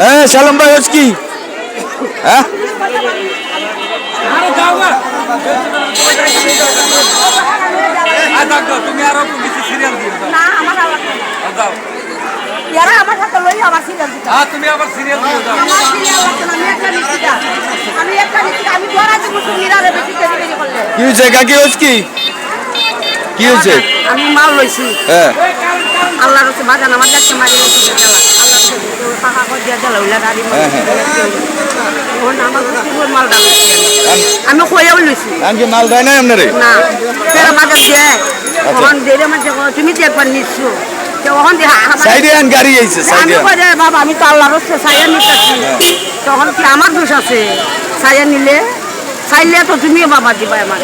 হ্যাঁ সালাম ভাই হচ্ছে কি? হ্যাঁ তুমি আরও কিছু সিরিয়াল দিয়ে না আমার দাও এরা আমার সাথে লই আবার সিরিয়াল দিতে হ্যাঁ তুমি আবার সিরিয়াল দিয়ে দাও আমার সিরিয়াল লাগছে না, আমি একটা। আমি আমি বেশি কেজি করলে। কি কাকি হচ্ছে কি? কি হয়েছে আমি মাল লইছি। হ্যাঁ। আল্লাহর বাজান আমার দেখতে মারি লইছি যে হ্যাঁ, হ্যাঁ। আমি। কইয়াও লইছি? আমি মাল দেয় নাই আপনারে? না। তেরা মাঝে তুমি তো একবার নিচ্ছো। তো ওখান দিয়ে আমার- সাইডে আন গাড়ি আইছে সাইডে কই রে বাবা আমি তো আল্লাহর হচ্ছে সাইয়া নিতেছি তখন কি আমার দোষ আছে? সাইয়া নিলে? চাইলে তো তুমিও বাবা দিবা আমার।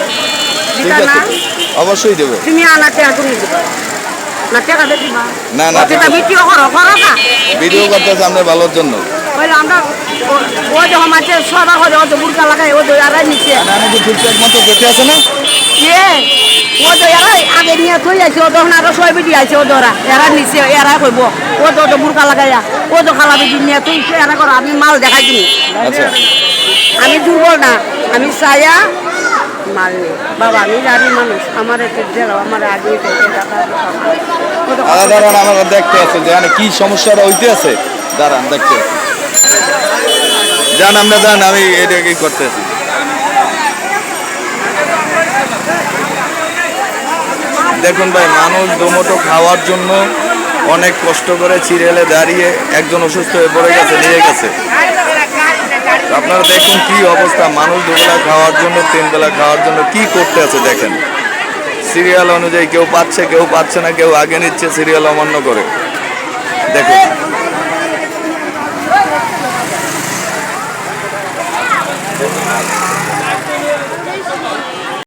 ঠিক আছে। অবশ্যই দেবো। তুমি আনা টাকা তুমি দিবা। না না। ভিডিও করো করো না। ভিডিও করতেছে আপনার ভালোর জন্য। আমরা ঠিকঠাক মতো দেখতে আছে না? ও তো এরাই আগে নিয়ে থই আছে ও তখন আরও ছয় বিটি আছে ও ধরা এরা নিচে এরা কইব ও তো তো বুড়কা লাগাইয়া ও তো খালা বিটি নিয়ে তুই এরা করো আমি মাল দেখাই দিনি আচ্ছা। আমি দুর্বল না আমি ছায়া মাল নেই। বাবা আমি জানি মানুষ আমার একটু দিল আমার আগে দাঁড়ান আমার দেখতে আছে, যে কি সমস্যাটা হইতে আছে? দাঁড়ান, দেখতে যান, আমরা যান, আমি এটা কি করতে আছি? দেখুন ভাই, মানুষ দুমোটো খাওয়ার জন্য অনেক কষ্ট করে সিরিয়ালে দাঁড়িয়ে একজন অসুস্থ হয়ে পড়ে গেছে, নিয়ে গেছে। আপনারা দেখুন কি অবস্থা, মানুষ দুবেলা খাওয়ার জন্য তিন বেলা খাওয়ার জন্য কি করতে আছে দেখেন। সিরিয়াল অনুযায়ী কেউ পাচ্ছে কেউ পাচ্ছে না কেউ আগে নিচ্ছে সিরিয়াল অমান্য করে। দেখুন।